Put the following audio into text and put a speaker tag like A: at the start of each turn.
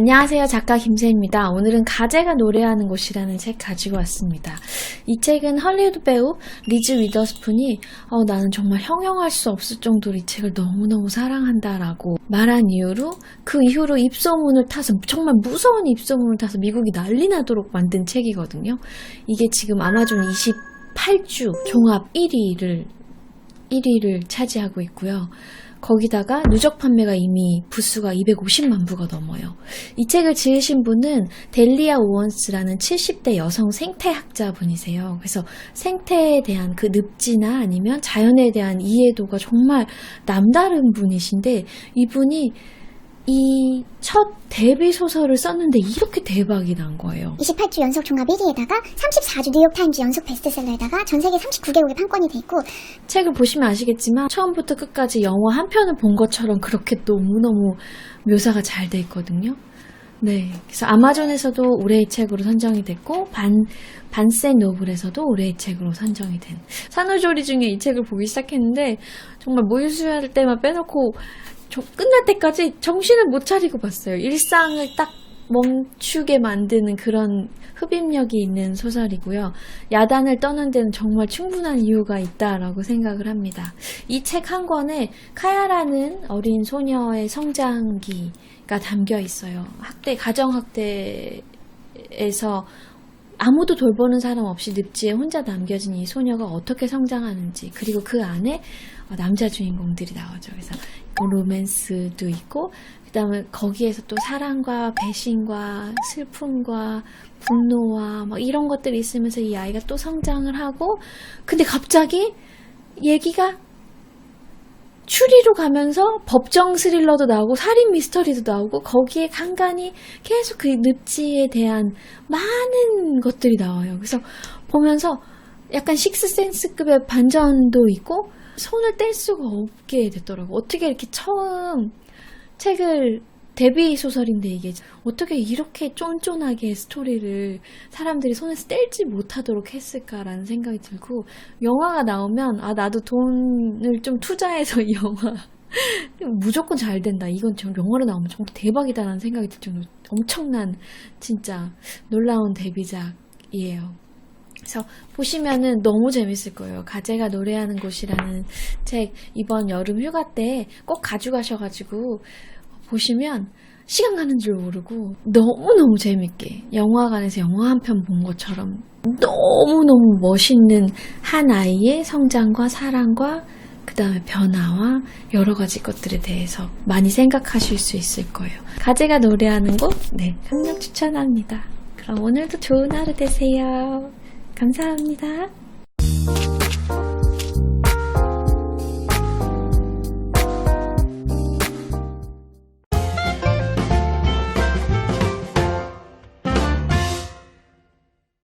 A: 안녕하세요. 작가 김세입니다. 오늘은 가재가 노래하는 곳이라는 책 가지고 왔습니다. 이 책은 헐리우드 배우 리즈 위더스푼이 어, 나는 정말 형용할 수 없을 정도로 이 책을 너무너무 사랑한다라고 말한 이유로 그 이후로 입소문을 타서 정말 무서운 입소문을 타서 미국이 난리 나도록 만든 책이거든요. 이게 지금 아마존 28주 종합 1위를 1위를 차지하고 있고요. 거기다가 누적 판매가 이미 부수가 250만 부가 넘어요. 이 책을 지으신 분은 델리아 오원스라는 70대 여성 생태학자 분이세요. 그래서 생태에 대한 그 늪지나 아니면 자연에 대한 이해도가 정말 남다른 분이신데 이분이 이 첫 데뷔 소설을 썼는데 이렇게 대박이 난 거예요.
B: 28주 연속 종합 1위에다가 34주 뉴욕타임즈 연속 베스트셀러에다가 전 세계 39개국에 판권이 돼 있고
A: 책을 보시면 아시겠지만 처음부터 끝까지 영화 한 편을 본 것처럼 그렇게 너무너무 묘사가 잘 돼 있거든요. 네. 그래서 아마존에서도 올해의 책으로 선정이 됐고 반 반센 노블에서도 올해의 책으로 선정이 된 산후조리 중에 이 책을 보기 시작했는데 정말 모유수유할 때만 빼놓고 저- 끝날 때까지 정신을 못 차리고 봤어요. 일상을 딱 멈추게 만드는 그런 흡입력이 있는 소설이고요. 야단을 떠는 데는 정말 충분한 이유가 있다라고 생각을 합니다. 이 책 한 권에 카야라는 어린 소녀의 성장기가 담겨 있어요. 학대, 가정학대에서 아무도 돌보는 사람 없이 늪지에 혼자 남겨진 이 소녀가 어떻게 성장하는지 그리고 그 안에 어, 남자 주인공들이 나오죠. 그래서 로맨스도 있고 그다음에 거기에서 또 사랑과 배신과 슬픔과 분노와 막 이런 것들이 있으면서 이 아이가 또 성장을 하고 근데 갑자기 얘기가 추리로 가면서 법정 스릴러도 나오고 살인 미스터리도 나오고 거기에 간간히 계속 그 늪지에 대한 많은 것들이 나와요. 그래서 보면서 약간 식스센스급의 반전도 있고 손을 뗄 수가 없게 됐더라고. 어떻게 이렇게 처음 책을 데뷔 소설인데 이게 어떻게 이렇게 쫀쫀하게 스토리를 사람들이 손에서 뗄지 못하도록 했을까라는 생각이 들고 영화가 나오면 아 나도 돈을 좀 투자해서 이 영화 무조건 잘 된다. 이건 저 영화로 나오면 정말 대박이다라는 생각이 들 정도로 엄청난 진짜 놀라운 데뷔작이에요. 그래서 보시면은 너무 재밌을 거예요. 가재가 노래하는 곳이라는 책 이번 여름 휴가 때 꼭 가져가셔가지고 보시면 시간 가는 줄 모르고 너무너무 재밌게 영화관에서 영화 한 편 본 것처럼 너무너무 멋있는 한 아이의 성장과 사랑과 그 다음에 변화와 여러 가지 것들에 대해서 많이 생각하실 수 있을 거예요. 가재가 노래하는 곳, 네, 강력 추천합니다. 그럼 오늘도 좋은 하루 되세요. 감사합니다.